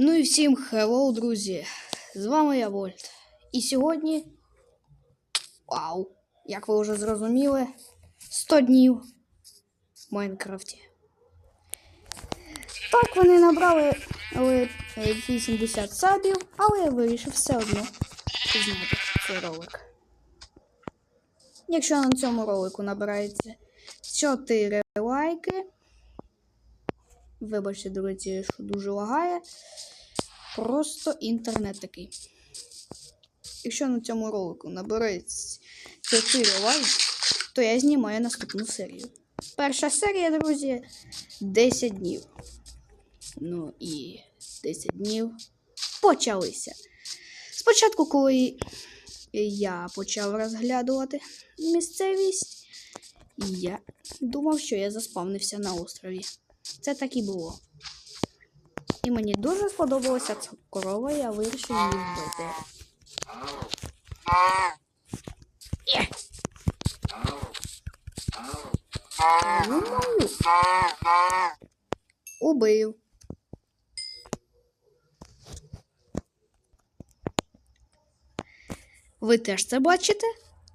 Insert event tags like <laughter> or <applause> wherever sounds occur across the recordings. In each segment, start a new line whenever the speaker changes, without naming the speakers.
Ну і всім хеллоу, друзі! З вами я Вольт. І сьогодні. Вау! Як ви вже зрозуміли, 100 днів в Майнкрафті. Так, вони набрали але, е, 80 сабів, але я вирішив все одно зняти цей ролик. Якщо на цьому ролику набирається 4 лайки. Вибачте, друзі, що дуже лагає. Просто інтернет такий. Якщо на цьому ролику набереться 4 лайки, то я знімаю наступну серію. Перша серія, друзі, 10 днів. Ну і 10 днів почалися. Спочатку, коли я почав розглядувати місцевість, я думав, що я заспавнився на острові. Це так і було. І мені дуже сподобалася ця корова, я вирішив її вбити. Є. Убив. Ви теж це бачите?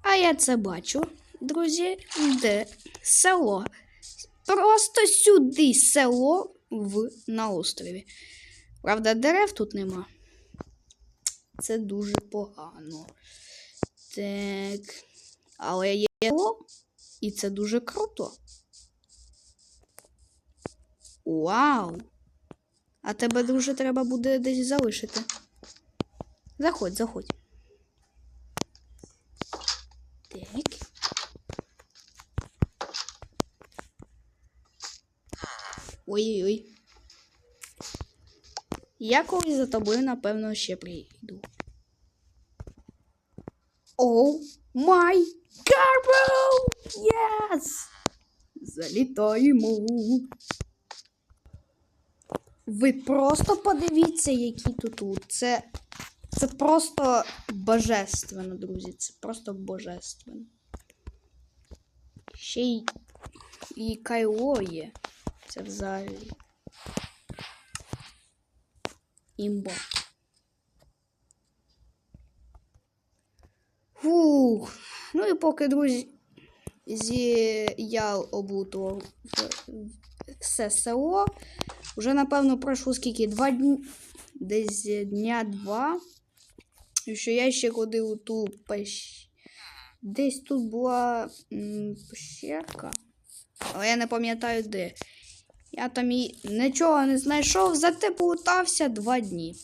А я це бачу, друзі, де село. Просто сюди село в, на острові. Правда, дерев тут нема. Це дуже погано. Так. Але є село, і це дуже круто. Вау! А тебе, друже, треба буде десь залишити. Заходь, заходь. Так. Ой-ой-ой. Я колись за тобою, напевно, ще прийду. Оу май гарбл! Єс! Залітаємо. Ви просто подивіться, які тут. Це, це просто божественно, друзі. Це просто божественно. Ще й і кайло є. Це взагалі. Імба. Фух. Ну і поки, друзі, зі я облутував все село. Вже, напевно, пройшло скільки? Два дні. Десь дня два. І що я ще ходив у ту пещ... Десь тут була м, пещерка. Але я не пам'ятаю де. Я там і нічого не знайшов, зате полутався два дні.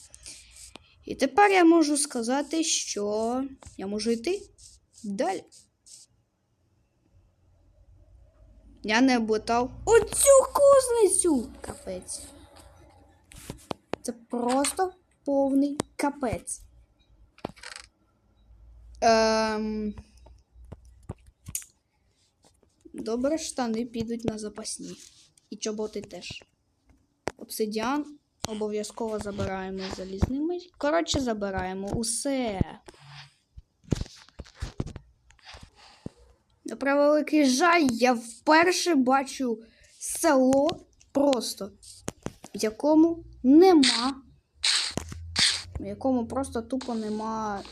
І тепер я можу сказати, що я можу йти далі. Я не облетав оцю кузницю! Капець. Це просто повний капець. Ем... Добре, штани підуть на запасні. І чоботи теж. Обсидіан обов'язково забираємо залізний меч. Коротше, забираємо усе. На превеликий жаль, я вперше бачу село просто, в якому нема. В якому просто тупо нема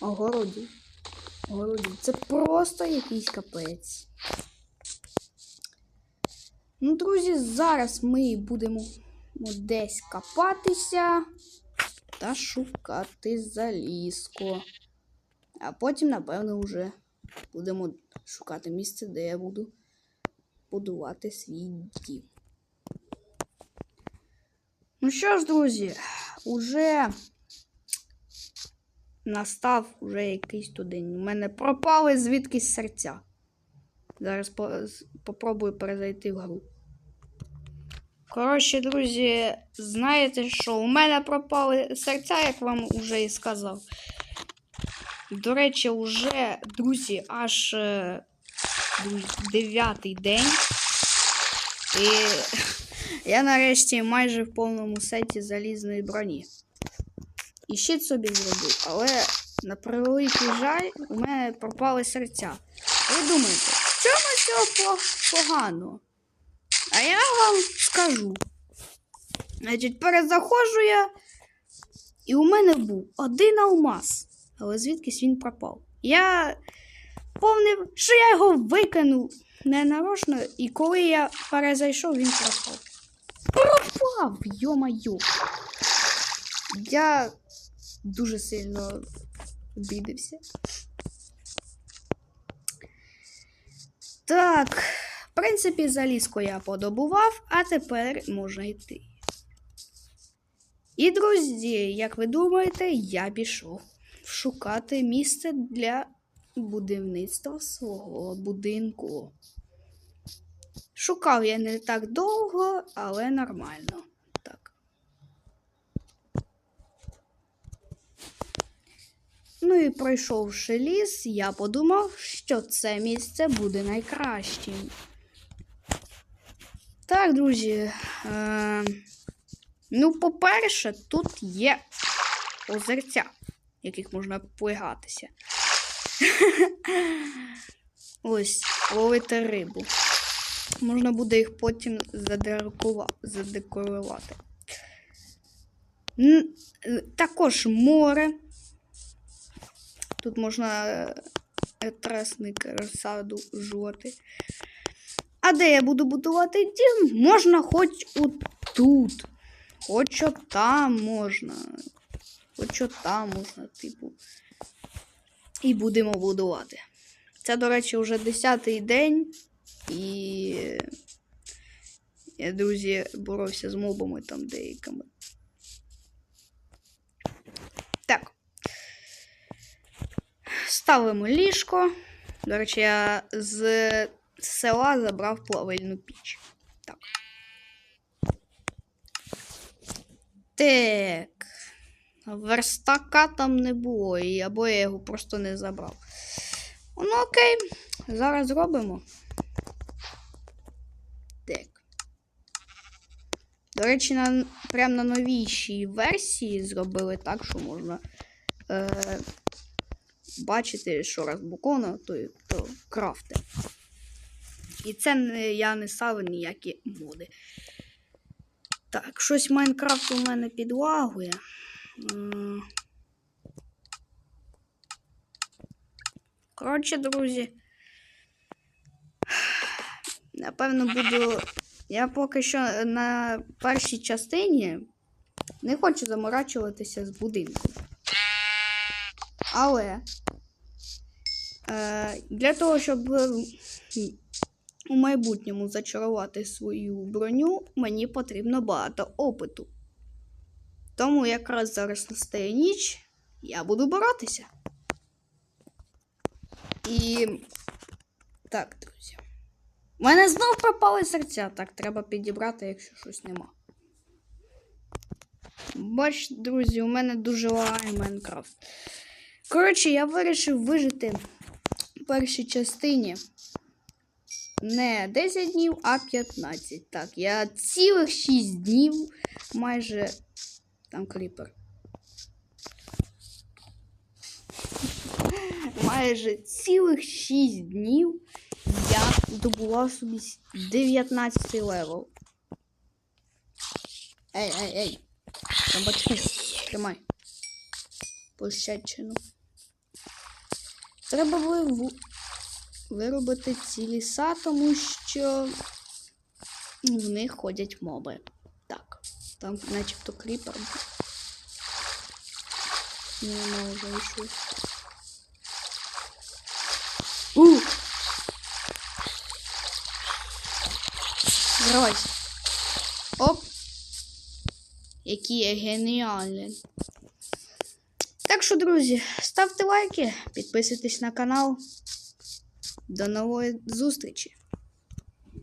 огородів. Огородів. Це просто якийсь капець. Ну, друзі, зараз ми будемо десь копатися та шукати залізко. А потім, напевно, вже будемо шукати місце, де я буду будувати свій дім. Ну що ж, друзі, уже настав уже якийсь то день. У мене пропали звідкись серця. Зараз по попробую перезайти в гру. Коротше, друзі, знаєте що? У мене пропали серця, як вам вже і сказав. До речі, уже, друзі, аж е, дев'ятий день. І <laughs> я нарешті майже в повному сеті залізної броні. І щит собі зробив, але на превеликий жаль, у мене пропали серця. Ви думаєте, в чому цього по- погано? А я вам скажу. Значить, перезаходжу я, і у мене був один алмаз. Але звідкись він пропав. Я повнив, що я його викинув ненарочно, і коли я перезайшов, він пропав. Пропав! Йо-майо! Я дуже сильно обідався. Так, в принципі, залізку я подобував, а тепер можна йти. І, друзі, як ви думаєте, я пішов шукати місце для будівництва свого будинку. Шукав я не так довго, але нормально. Так. Ну і пройшовши ліс, я подумав, що це місце буде найкращим. Так, друзі. Е- ну, по-перше, тут є озерця, в яких можна плигатися. <laughs> Ось, ловити рибу. Можна буде їх потім задекорувати. Е, Також море. Тут можна е, тресник розсаду жувати. А де я буду будувати дім? Можна хоч отут. Хоч там можна. Хоч там можна, типу. І будемо будувати. Це, до речі, вже 10-й день. І я, друзі, боровся з мобами там деякими. Так. Ставимо ліжко. До речі, я з села забрав плавильну піч. Так. Так. Верстака там не було, або я його просто не забрав. Ну, окей, зараз зробимо. Так. До речі, на, прямо на новішій версії зробили так, що можна е, бачити, що раз букона, то, то крафти. І це не, я не ставив ніякі моди. Так, щось Майнкрафт у мене підлагує. Коротше, друзі. Напевно, буду. Я поки що на першій частині не хочу заморачуватися з будинком. Але е, для того, щоб у майбутньому зачарувати свою броню, мені потрібно багато опиту. Тому якраз зараз настає ніч, я буду боротися. І. Так, друзі. У мене знов пропали серця. Так, треба підібрати, якщо щось нема. Бачите, друзі, у мене дуже лагає Майнкрафт. Коротше, я вирішив вижити в першій частині не 10 днів, а 15. Так, я цілих 6 днів майже. Там кліпер. Майже цілих 6 днів я добував собі 19 левел. Ей, ей, ей. Бачки, тримай. Площадчину. Треба вирву... виробити ці ліса, тому що в них ходять моби. Так, там начебто кріпер. Нема вже йшов. У! Зривайся. Оп. Який я геніальний. Так що, друзі, ставте лайки, підписуйтесь на канал. До нової зустрічі!